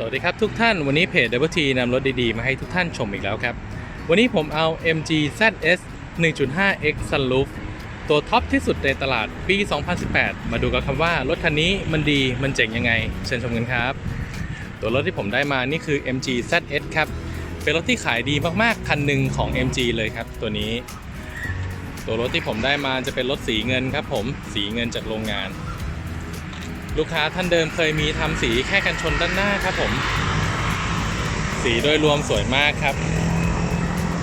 สวัสดีครับทุกท่านวันนี้เพจ w t นำรถดี ๆ มาให้ทุกท่านชมอีกแล้วครับ วันนี้ผมเอา MG ZS 1.5X Sunroof ตัวท็อปที่สุดในตลาดปี 2018 มาดูกันครับว่ารถคันนี้มันดีมันเจ๋งยังไง เชิญชมกันครับ ตัวรถที่ผมได้มานี่คือ MG ZS ครับ เป็นรถที่ขายดีมากๆ คันหนึ่งของ MG เลยครับ ตัวนี้ ตัวรถที่ผมได้มาจะเป็นรถสีเงินครับผมสีเงินจากโรงงาน ลูกค้าท่านเดิมเคยมีทำสีแค่กันชนด้านหน้าครับผม สีโดยรวมสวยมากครับ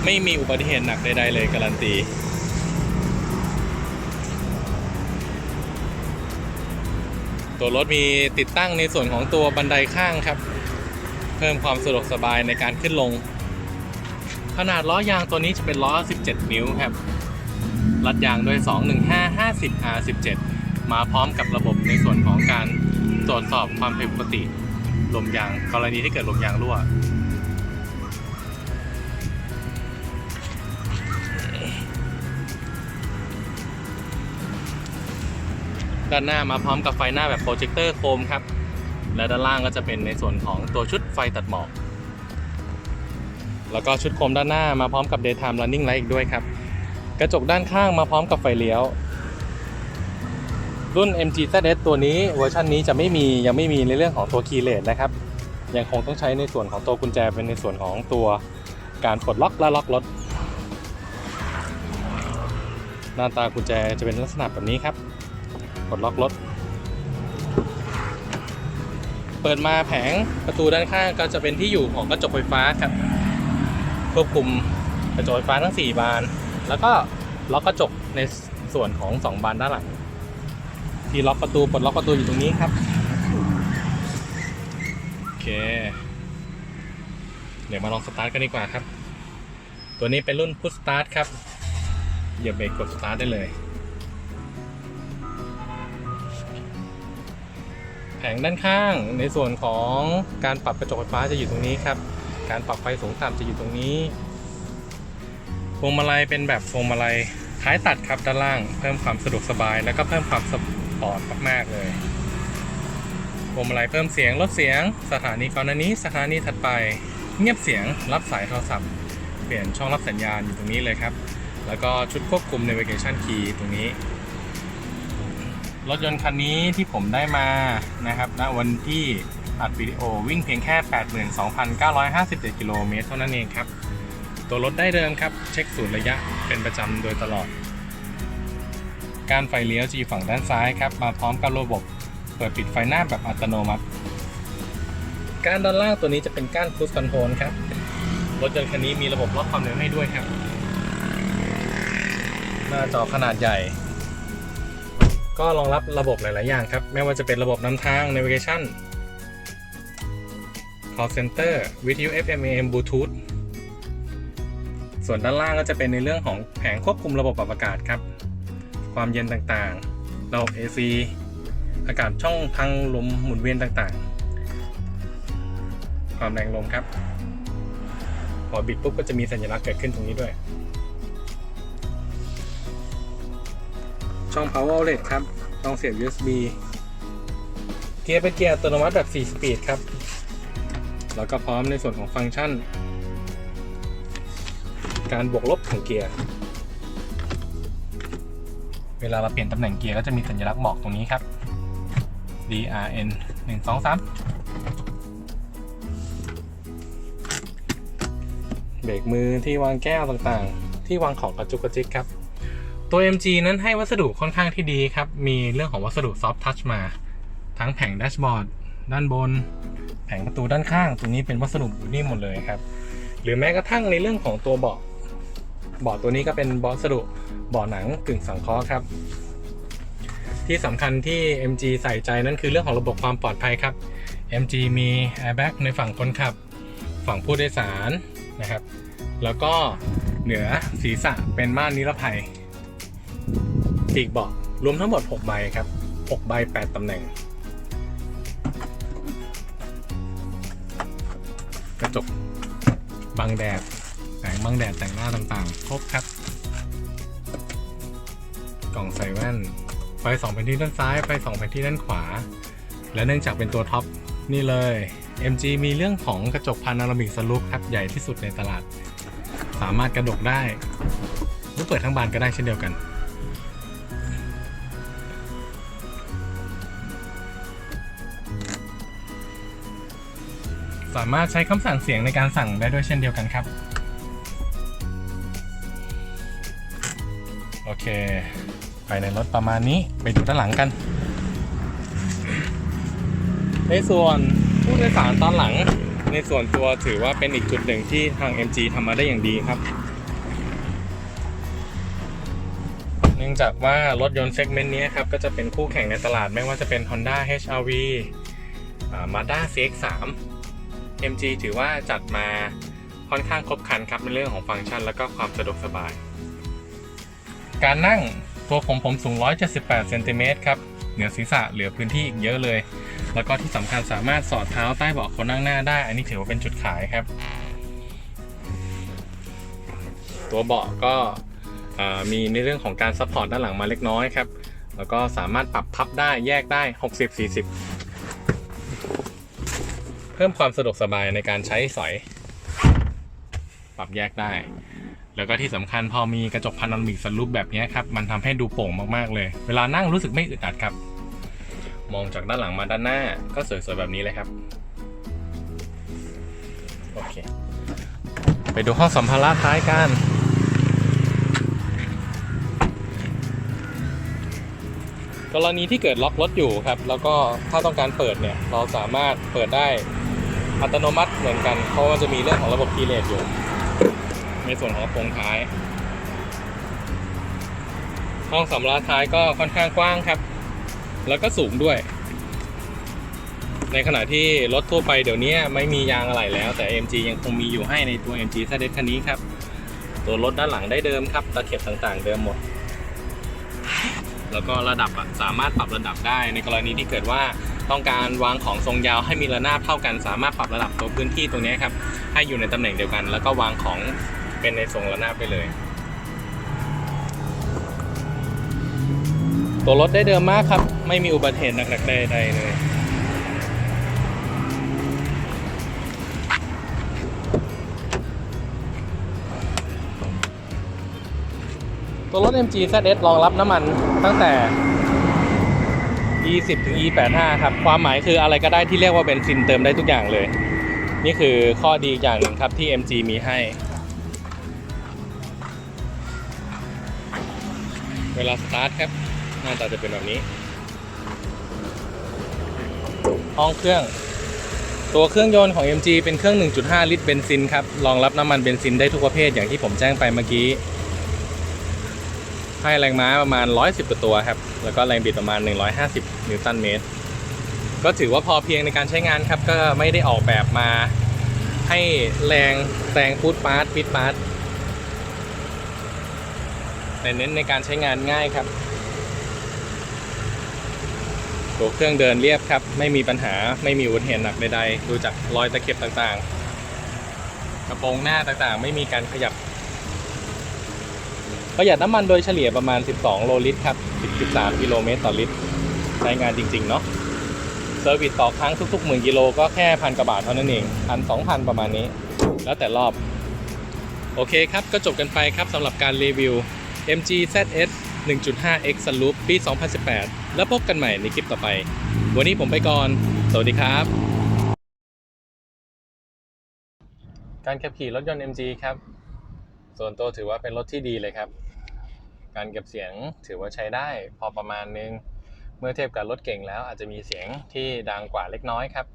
ไม่มีอุบัติเหตุหนักใดๆเลยการันตีตัวรถมีติดตั้งในส่วนของตัวบันไดข้างครับ เพิ่มความสะดวกสบายในการขึ้นลง ขนาดล้อยางตัวนี้จะเป็นล้อ 17 นิ้วครับ รัดยางด้วย 215 50 R17 มาพร้อมกับระบบในส่วนของการตรวจสอบความผิดปกติลมยางกรณีที่เกิดลมยางรั่ว ด้านหน้ามาพร้อมกับไฟหน้าแบบโปรเจคเตอร์โคมครับ และด้านล่างก็จะเป็นในส่วนของตัวชุดไฟตัดหมอกแล้วก็ชุดโคมด้านหน้ามาพร้อมกับ daytime running light อีกด้วยครับ กระจกด้านข้างมาพร้อมกับไฟเลี้ยว รุ่น MG ZS ตัวนี้เวอร์ชันนี้จะไม่มียังไม่มีในเรื่องของตัวคีย์เลสนะครับ ยังคงต้องใช้ในส่วนของตัวกุญแจเป็นในส่วนของตัวการปลดล็อกและล็อกรถ หน้าตากุญแจจะเป็นลักษณะแบบนี้ครับปลดล็อกรถ เปิดมาแผงประตูด้านข้างก็จะเป็นที่อยู่ของกระจกไฟฟ้าครับควบคุมกระจกไฟฟ้าทั้ง 4 บาน แล้วก็ล็อกกระจกในส่วนของ 2 บานด้านหลัง ที่ล็อกประตูปลดล็อกประตูอยู่ตรงนี้ครับโอเค เดี๋ยวมาลองสตาร์ทกันดีกว่าครับ ตัวนี้เป็นรุ่นพุ s สตาร์ทครับเหยียบเบรกกดสตาร์ทได้เลยแผงด้านข้างในส่วนของการปรับกระจกไฟฟ้าจะอยู่ตรงนี้ครับ การปรับไฟสูงต่ำจะอยู่ตรงนี้ พวงมาลัยเป็นแบบพวงมาลัยท้ายตัดครับด้านล่าง เพิ่มความสะดวกสบาย แล้วก็เพิ่มความ ปอร์ตมาก ๆ เลยพวงมาลัยเพิ่มเสียงลดเสียง สถานีก่อนหน้านี้ สถานีถัดไป เงียบเสียงรับสายโทรศัพท์ เปลี่ยนช่องรับสัญญาณอยู่ตรงนี้เลยครับ แล้วก็ชุดควบคุม navigation key ตรงนี้ รถยนต์คันนี้ที่ผมได้มานะครับณวันที่อัดวิดีโอวิ่งเพียงแค่ 82,957 กิโลเมตรเท่านั้นเองครับ ตัวรถได้เดิมครับ เช็คศูนย์ระยะเป็นประจำโดยตลอด การไฟเลี้ยวจะอยู่ฝั่งด้านซ้ายครับ มาพร้อมกับระบบเปิดปิดไฟหน้าแบบอัตโนมัติการด้านล่างตัวนี้จะเป็นก้านค u ู e คอนโทรลครับ รถยนต์คันนี้มีระบบลดความเร็วให้ด้วยครับ หน้าจอขนาดใหญ่ ก็รองรับระบบหลาย ๆ อย่างครับ ไม่ว่าจะเป็นระบบนำทาง navigation call center วิทยุ FM AM Bluetooth ส่วนด้านล่างก็จะเป็นในเรื่องของแผงควบคุมระบบปรับอากาศครับ ความเย็นต่างๆระบบ AC อากาศช่องทางลมหมุนเวียนต่างๆ ความแรงลมครับ พอบิดปุ๊บก็จะมีสัญลักษณ์เกิดขึ้นตรงนี้ด้วย ช่อง power outlet ครับช่องเสียบ USB เกียร์เป็นเกียร์อัตโนมัติแบบ 4 สปีดครับ แล้วก็พร้อมในส่วนของฟังก์ชัน การบวกลบของเกียร์ เวลาเราเปลี่ยนตำแหน่งเกียร์ก็จะมีสัญลักษณ์บอกตรงนี้ครับ DRN 1 2 3 เบรกมือที่วางแก้วต่างๆ ที่วางของกระจุกกระจิกครับ ตัว MG นั้นให้วัสดุค่อนข้างที่ดีครับ มีเรื่องของวัสดุ soft touch มา ทั้งแผงแดชบอร์ดด้านบน แผงประตูด้านข้างตรงนี้เป็นวัสดุบูนี่หมดเลยครับ หรือแม้กระทั่งในเรื่องของตัวเบาะ เบาะตัวนี้ก็เป็นวัสดุเบาะหนังกึ่งสังเคราะห์ครับ ที่สำคัญที่ MG ใส่ใจนั่นคือเรื่องของระบบความปลอดภัยครับ MG มี airbag ในฝั่งคนขับ ฝั่งผู้โดยสารนะครับ แล้วก็เหนือศีรษะเป็นม่านนิรภัยปีกเบาะรวมทั้งหมด 6 ใบครับ 6 ใบ 8 ตำแหน่ง กระจกบังแดด สงบังแดดแต่งหน้าต่างๆ ครบครับ กล่องใส่แว่น ไฟ2แผ่นที่ด้านซ้าย ไฟ2แผ่นที่ด้านขวา และเนื่องจากเป็นตัวท็อปนี่เลย MG มีเรื่องของกระจกพานารามิกสลูปครับใหญ่ที่สุดในตลาด สามารถกระดกได้หรือเปิดทั้งบานก็ได้เช่นเดียวกัน สามารถใช้คำสั่งเสียงในการสั่งได้ด้วยเช่นเดียวกันครับ เคไปในรถประมาณนี้ไปดูด้านหลังกัน ในส่วนผู้โดยสารตอนหลัง ในส่วนตัวถือว่าเป็นอีกจุดหนึ่งที่ทาง MG ทำมาได้อย่างดีครับ เนื่องจากว่ารถยนต์เซกเมนต์นี้ครับ ก็จะเป็นคู่แข่งในตลาดไม่ว่าจะเป็น Honda HR-V อ่า Mazda CX-3 MG ถือว่าจัดมาค่อนข้างครบครันครับในเรื่องของฟังก์ชัน และก็ความสะดวกสบาย การนั่งตัวผมผมสูง 178เซนติเมตรครับเหนือศีรษะเหลือพื้นที่อีกเยอะเลย แล้วก็ที่สำคัญสามารถสอดเท้าใต้เบาะคนนั่งหน้าได้ อันนี้ถือว่าเป็นจุดขายครับ ตัวเบาะก็มีในเรื่องของการซัพพอร์ตด้านหลังมาเล็กน้อยครับ แล้วก็สามารถปรับพับได้แยกได้ 60-40 เพิ่มความสะดวกสบายในการใช้สอย ปรับแยกได้ แล้วก็ที่สำคัญพอมีกระจกพานาโรามิกสลูปแบบนี้ครับ มันทำให้ดูโปร่งมากๆเลย เวลานั่งรู้สึกไม่อึดอัดครับ มองจากด้านหลังมาด้านหน้าก็สวยๆแบบนี้เลยครับ โอเค ไปดูห้องสัมภาระท้ายกันกรณีที่เกิดล็อกรถอยู่ครับ แล้วก็ถ้าต้องการเปิดเนี่ย เราสามารถเปิดได้อัตโนมัติเหมือนกัน เพราะว่าจะมีเรื่องของระบบคีย์เลสอยู่ ในส่วนของโปรงท้าย ห้องสำหรับท้ายก็ค่อนข้างกว้างครับ แล้วก็สูงด้วย ในขณะที่รถทั่วไปเดี๋ยวนี้ไม่มียางอะไหล่แล้ว แต่ MG ยังคงมีอยู่ให้ในตัว MG z คันนี้ครับ ตัวรถด้านหลังได้เดิมครับ ตะเข็บต่างๆ เดิมหมด แล้วก็ระดับสามารถปรับระดับได้ในกรณีที่เกิดว่าต้องการวางของทรงยาวให้มีระนาบเท่ากัน สามารถปรับระดับตัวพื้นที่ตรงนี้ครับให้อยู่ในตำแหน่งเดียวกัน แล้วก็วางของ เป็นในทรงระนาบไปเลย ตัวรถได้เดิมมากครับ ไม่มีอุบัติเหตุหนักๆใดๆเลยตัวรถ MG ZS รองรับน้ำมันตั้งแต่ E10 ถึง E85 ครับ ความหมายคืออะไรก็ได้ที่เรียกว่าเบนซินเติมได้ทุกอย่างเลย นี่คือข้อดีอย่างหนึ่งครับที่ MG มีให้ เวลาสตาร์ทครับ หน้าตาจะเป็นแบบนี้ ห้องเครื่อง ตัวเครื่องยนต์ของ MG เป็นเครื่อง 1.5 ลิตรเบนซินครับ รองรับน้ำมันเบนซินได้ทุกประเภทอย่างที่ผมแจ้งไปเมื่อกี้ ให้แรงม้าประมาณ 110กว่าตัวครับ แล้วก็แรงบิดประมาณ 150 นิวตันเมตร ก็ถือว่าพอเพียงในการใช้งานครับ ก็ไม่ได้ออกแบบมาให้แรงแซงฟูดปาร์ตฟิตปาร์ต แต่เน้นในการใช้งานง่ายครับ ตัวเครื่องเดินเรียบครับ ไม่มีปัญหาไม่มีอุบัติเหตุหนักใดๆ ดูจากรอยตะเข็บต่างๆ กระโปรงหน้าต่างๆ ไม่มีการขยับ ประหยัดน้ำมันโดยเฉลี่ยประมาณ 12 โลลิตรครับ 13 กิโลเมตรต่อลิตร ใช้งานจริงๆ เนาะเซอร์วิสต่อครั้งทุกๆหมื่นกิโลก็แค่พันกว่าบาทเท่านั้นเองพันสองพันประมาณนี้ แล้วแต่รอบ โอเคครับ ก็จบกันไปครับสำหรับการรีวิว MG ZS 1.5X Sunroof ปี 2018 แล้วพบกันใหม่ในคลิปต่อไป วันนี้ผมไปก่อน สวัสดีครับ การขับขี่รถยนต์ MG ครับ ส่วนตัวถือว่าเป็นรถที่ดีเลยครับ การเก็บเสียงถือว่าใช้ได้พอประมาณนึง เมื่อเทียบกับรถเก่งแล้วอาจจะมีเสียงที่ดังกว่าเล็กน้อยครับ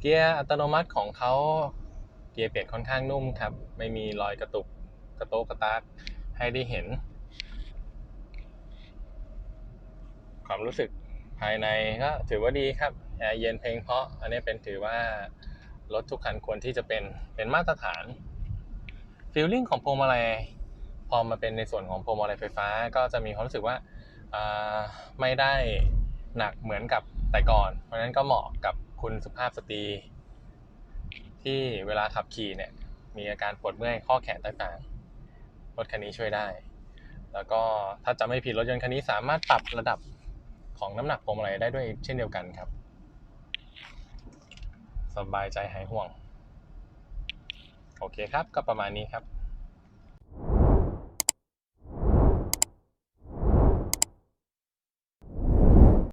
เกียร์อัตโนมัติของเขาเกียร์เปลี่ยนค่อนข้างนุ่มครับ ไม่มีรอยกระตุกกระโตกกระตาก ให้ได้เห็น ความรู้สึกภายในก็ถือว่าดีครับแอร์เย็นเพลงเพราะ อันนี้เป็นถือว่ารถทุกคันควรที่จะเป็นเป็นมาตรฐานฟีลลิ่งของพวงมาลัยพอมาเป็นในส่วนของพวงมาลัยไฟฟ้า ก็จะมีความรู้สึกว่าาไม่ได้หนักเหมือนกับแต่ก่อน เพราะฉะนั้นก็เหมาะกับคุณสุภาพสตรี ที่เวลาขับขี่เนี่ยมีอาการปวดเมื่อยข้อแขนต่างๆ รถคันนี้ช่วยได้ แล้วก็ถ้าจะไม่ผิดรถยนต์คันนี้สามารถปรับระดับของน้ำหนักพวงมาลัยได้ด้วยเช่นเดียวกันครับสสบายใจหายห่วง โอเคครับก็ประมาณนี้ครับ